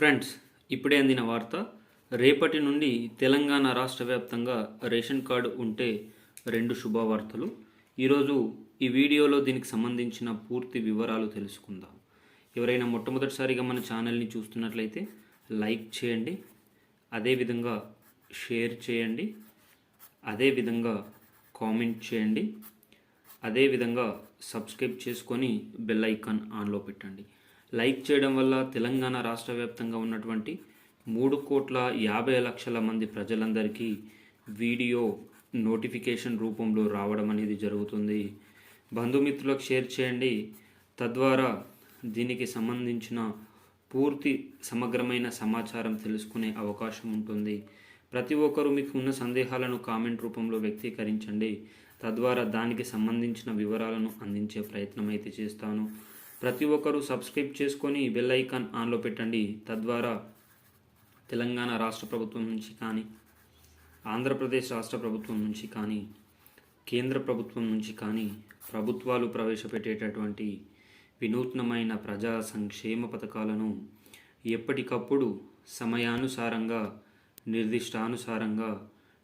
Friends ఇప్పుడే అందిన వార్త రేపటి నుండి తెలంగాణ రాష్ట్ర వ్యాప్తంగా రేషన్ కార్డు ఉంటే రెండు శుభవార్తలు. ఈరోజు ఈ వీడియోలో దీనికి సంబంధించిన పూర్తి వివరాలు తెలుసుకుందాం. ఎవరైనా మొట్టమొదటిసారిగా మన ఛానల్ని చూస్తున్నట్లయితే లైక్ చేయండి అదేవిధంగా షేర్ చేయండి అదేవిధంగా కామెంట్ చేయండి అదేవిధంగా సబ్స్క్రైబ్ చేసుకొని బెల్ ఐకాన్ ఆన్లో పెట్టండి. లైక్ చేయడం వల్ల తెలంగాణ రాష్ట్ర వ్యాప్తంగా ఉన్నటువంటి మూడు కోట్ల యాభై లక్షల మంది ప్రజలందరికీ వీడియో నోటిఫికేషన్ రూపంలో రావడం అనేది జరుగుతుంది. బంధుమిత్రులకు షేర్ చేయండి. తద్వారా దీనికి సంబంధించిన పూర్తి సమగ్రమైన సమాచారం తెలుసుకునే అవకాశం ఉంటుంది. ప్రతి ఒక్కరూ మీకు ఉన్న సందేహాలను కామెంట్ రూపంలో వ్యక్తీకరించండి. తద్వారా దానికి సంబంధించిన వివరాలను అందించే ప్రయత్నం అయితే చేస్తాను. ప్రతి ఒక్కరూ సబ్స్క్రైబ్ చేసుకొని బెల్ ఐకాన్ ఆన్లో పెట్టండి. తద్వారా తెలంగాణ రాష్ట్ర ప్రభుత్వం నుంచి కానీ ఆంధ్రప్రదేశ్ రాష్ట్ర ప్రభుత్వం నుంచి కానీ కేంద్ర ప్రభుత్వం నుంచి కానీ ప్రభుత్వాలు ప్రవేశపెట్టేటటువంటి వినూత్నమైన ప్రజా సంక్షేమ పథకాలను ఎప్పటికప్పుడు సమయానుసారంగా నిర్దిష్టానుసారంగా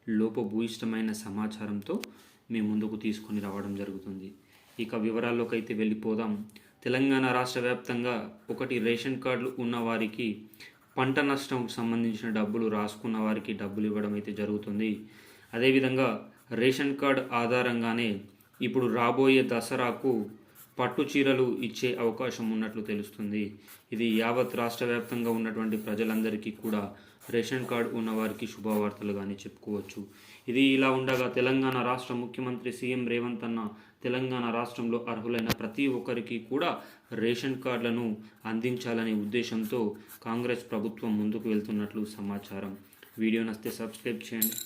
లోపభూయిష్టమైన సమాచారంతో మీ ముందుకు తీసుకొని రావడం జరుగుతుంది. ఇక వివరాల్లోకి అయితే వెళ్ళిపోదాం. తెలంగాణ రాష్ట్ర వ్యాప్తంగా ఒకటి రేషన్ కార్డులు ఉన్న వారికి పంట నష్టం సంబంధించిన డబ్బులు రాసుకున్న వారికి డబ్బులు ఇవ్వడం అయితే జరుగుతుంది. అదేవిధంగా రేషన్ కార్డు ఆధారంగానే ఇప్పుడు రాబోయే దసరాకు పట్టు చీరలు ఇచ్చే అవకాశం ఉన్నట్లు తెలుస్తుంది. ఇది యావత్ రాష్ట్ర వ్యాప్తంగా ఉన్నటువంటి ప్రజలందరికీ కూడా రేషన్ కార్డు ఉన్నవారికి శుభవార్తలుగానే చెప్పుకోవచ్చు. ఇది ఇలా ఉండగా తెలంగాణ రాష్ట్ర ముఖ్యమంత్రి సీఎం రేవంత్ అన్న తెలంగాణ రాష్ట్రంలో అర్హులైన ప్రతి ఒక్కరికి కూడా రేషన్ కార్డులను అందించాలనే ఉద్దేశంతో కాంగ్రెస్ ప్రభుత్వం ముందుకు వెళ్తున్నట్లు సమాచారం. వీడియో నస్తే సబ్స్క్రైబ్ చేయండి.